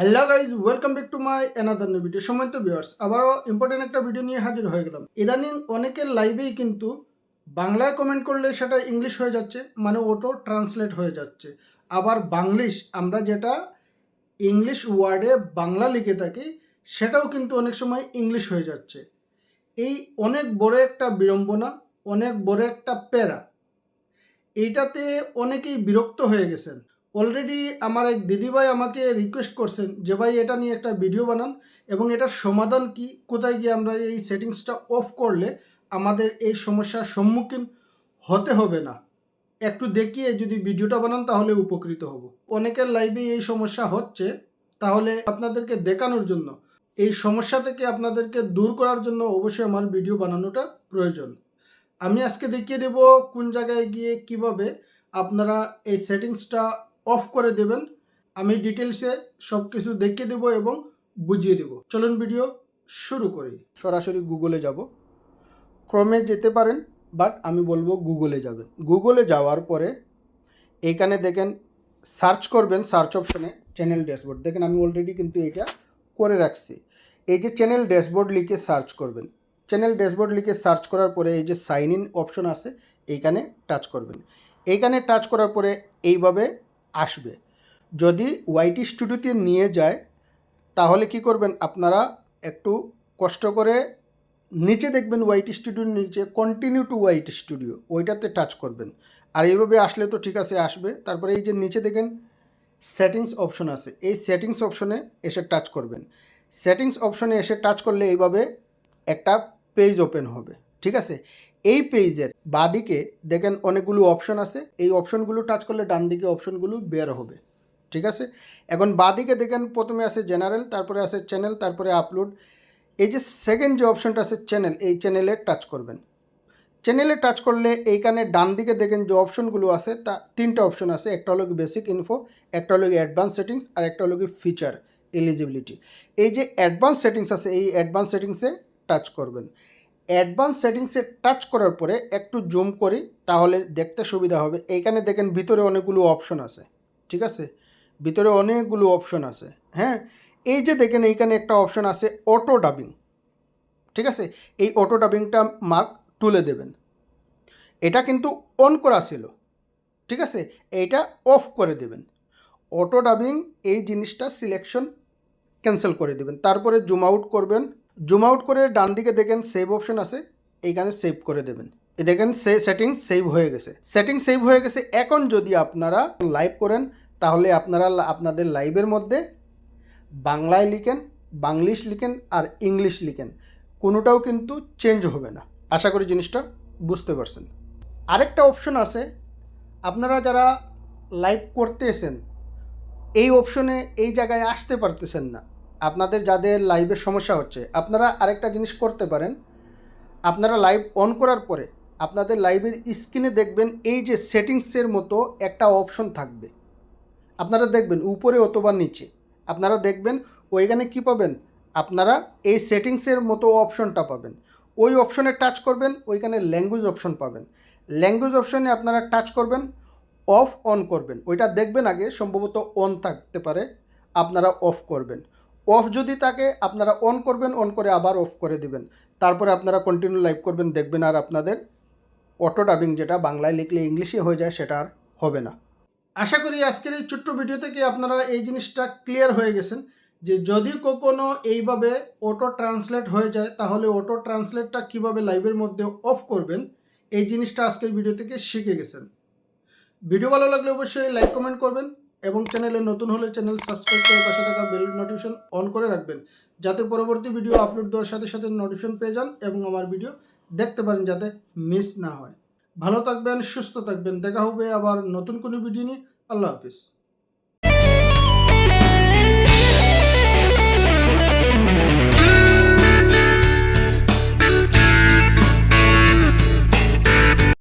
Hello guys welcome back to my another new video সময় তো viewers আবারও important একটা ভিডিও নিয়ে হাজির হয়ে গেলাম। ইদানিং অনেকের লাইভেই কিন্তু বাংলায় কমেন্ট করলে সেটা ইংলিশ হয়ে যাচ্ছে মানে ওটো ট্রান্সলেট হয়ে যাচ্ছে। আবার বাংলিশ, আমরা যেটা ইংলিশ ওয়ার্ডে বাংলা লিখে থাকি, সেটাও কিন্তু অনেক সময় ইংলিশ হয়ে যাচ্ছে। এই অনেক বড় একটা বিড়ম্বনা, অনেক বড় একটা প্যারা। এইটাতে অনেকেই বিরক্ত হয়ে গেছেন। অলরেডি আমার এক দিদিভাই আমাকে রিকোয়েস্ট করছেন যে, ভাই, এটা নিয়ে একটা ভিডিও বানান এবং এটার সমাধান কি? কোথায় গিয়ে আমরা এই সেটিংসটা অফ করলে আমাদের এই সমস্যার সম্মুখীন হতে হবে না? একটু দেখিয়ে যদি ভিডিওটা বানান তাহলে উপকৃত হব। অনেকের লাইভে এই সমস্যা হচ্ছে, তাহলে আপনাদেরকে দেখানোর জন্য। এই সমস্যা থেকে আপনাদেরকে দূর করার জন্য অবশ্যই আমার ভিডিও বানানোটা প্রয়োজন। আমি আজকে দেখিয়ে দেব কোন জায়গায় গিয়ে কীভাবে আপনারা এই সেটিংসটা অফ করে দেবেন। আমি ডিটেলসে সব কিছু দেখিয়ে দেবো এবং বুঝিয়ে দেবো। চলুন ভিডিও শুরু করি। সরাসরি গুগলে যাব। ক্রমে যেতে পারেন বাট আমি বলব গুগলে যাবেন। গুগলে যাওয়ার পরে এইখানে দেখেন সার্চ করবেন সার্চ অপশনে চ্যানেল ড্যাশবোর্ড দেখেন আমি অলরেডি কিন্তু এটা করে রাখছি। এই যে চ্যানেল ড্যাশবোর্ড লিখে সার্চ করবেন। চ্যানেল ড্যাশবোর্ড লিখে সার্চ করার পরে এই যে সাইন ইন অপশন আছে, এইখানে টাচ করবেন। এইখানে টাচ করার পরে এইভাবে আসবে। যদি ওয়াইটি স্টুডিওতে নিয়ে যায়, তাহলে কি করবেন? আপনারা একটু কষ্ট করে নিচে দেখবেন ওয়াইটি স্টুডিওর নিচে কন্টিনিউ টু ওয়াইটি স্টুডিও ওইটাতে টাচ করবেন। আর এইভাবে আসলে তো ঠিক আছে, আসবে। তারপরে এই যে নিচে দেখেন সেটিংস অপশন আছে। এই সেটিংস অপশনে এসে টাচ করবেন। সেটিংস অপশনে এসে টাচ করলে এইভাবে একটা পেজ ওপেন হবে। ঠিক আছে? এই পেজের বাদিকে দেখেন অনেকগুলো অপশন আছে। এই অপশনগুলো টাচ করলে ডান দিকে অপশনগুলো বের হবে। ঠিক আছে? এখন বাদিকে দেখেন প্রথমে আছে জেনারেল তারপরে আছে চ্যানেল তারপরে আপলোড এই যে সেকেন্ড যে অপশনটা আছে চ্যানেল এই চ্যানেলে টাচ করবেন। চ্যানেলে টাচ করলে এইখানে ডান দিকে দেখেন যে অপশনগুলো আছে, তা তিনটা অপশন আছে। একটা হলো বেসিক ইনফো একটা হলো অ্যাডভান্স সেটিংস আর একটা হলো ফিচার এলিজিবিলিটি এই যে অ্যাডভান্স সেটিংস আছে, এই অ্যাডভান্স সেটিংসে টাচ করবেন। অ্যাডভান্স সেটিংসে টাচ করার পরে একটু জুম করি, তাহলে দেখতে সুবিধা হবে। এইখানে দেখেন ভিতরে অনেকগুলো অপশন আছে, ঠিক আছে? ভিতরে অনেকগুলো অপশন আছে হ্যাঁ? এই যে দেখেন এইখানে একটা অপশন আছে অটো ডাবিং, ঠিক আছে? এই অটো ডাবিংটা মার্ক তুলে দেবেন। এটা কিন্তু অন করা ছিল, ঠিক আছে? এইটা অফ করে দেবেন। অটো ডাবিং এই জিনিসটা সিলেকশন ক্যান্সেল করে দেবেন। তারপরে জুম আউট করবেন জুম আউট করে ডান দিকে দেখেন সেভ অপশন আছে, এইখানে সেভ করে দেবেন। দেখেন সে সেটিংস সেভ হয়ে গেছে। সেটিং সেভ হয়ে গেছে। এখন যদি আপনারা লাইভ করেন, তাহলে আপনারা আপনাদের লাইভের মধ্যে বাংলায় লিখেন, বাংলিশ লিখেন আর ইংলিশ লিখেন। কোনোটাও কিন্তু চেঞ্জ হবে না। আশা করি জিনিসটা বুঝতে পারছেন। আরেকটা অপশন আছে। আপনারা যারা লাইভ করতেছেন, এই অপশনে এই জায়গায় আসতে পারতেছেন না। আপনাদের যাদের লাইভের সমস্যা হচ্ছে, আপনারা আরেকটা জিনিস করতে পারেন। আপনারা লাইভ অন করার পরে আপনাদের লাইভের স্ক্রিনে দেখবেন এই যে সেটিংসের মতো একটা অপশন থাকবে। আপনারা দেখবেন উপরে অথবা নিচে। আপনারা দেখবেন ওইখানে কি পাবেন? আপনারা এই সেটিংসের মতো অপশনটা পাবেন। ওই অপশনে টাচ করবেন, ওইখানে ল্যাঙ্গুয়েজ অপশন পাবেন। ল্যাঙ্গুয়েজ অপশনে আপনারা টাচ করবেন অফ অন করবেন। ওইটা দেখবেন আগে, সম্ভবত অন থাকতে পারে, আপনারা অফ করবেন। অফ যদি থাকে, আপনারা অন করবেন অন করে আবার অফ করে দিবেন। তারপরে আপনারা কন্টিনিউ লাইভ করবেন, দেখবেন আর আপনাদের অটো ডাবিং যেটা বাংলায় লিখলে ইংলিশে হয়ে যায়, সেটা আর হবে না। আশা করি আজকের এই ছোট্ট ভিডিও থেকে আপনারা এই জিনিসটা ক্লিয়ার হয়ে গেছেন যে যদি কখনো এইভাবে অটো ট্রান্সলেট হয়ে যায়, তাহলে অটো ট্রান্সলেটটা কীভাবে লাইভের মধ্যে অফ করবেন, এই জিনিসটা আজকের ভিডিও থেকে শিখে গেছেন। ভিডিও ভালো লাগলে অবশ্যই লাইক কমেন্ট করবেন। এবং চ্যানেলে নতুন হলে চ্যানেল সাবস্ক্রাইব করে পাশে থাকা বেল নোটিফিকেশন অন করে রাখবেন। যাতে পরবর্তী ভিডিও আপলোড দেওয়ার সাথে সাথে নোটিফিকেশন পেয়ে যান এবং আমার ভিডিও দেখতে পারেন যাতে মিস না হয়। ভালো থাকবেন, সুস্থ থাকবেন। দেখা হবে আবার নতুন কোনো ভিডিও নিয়ে। আল্লাহ হাফিজ।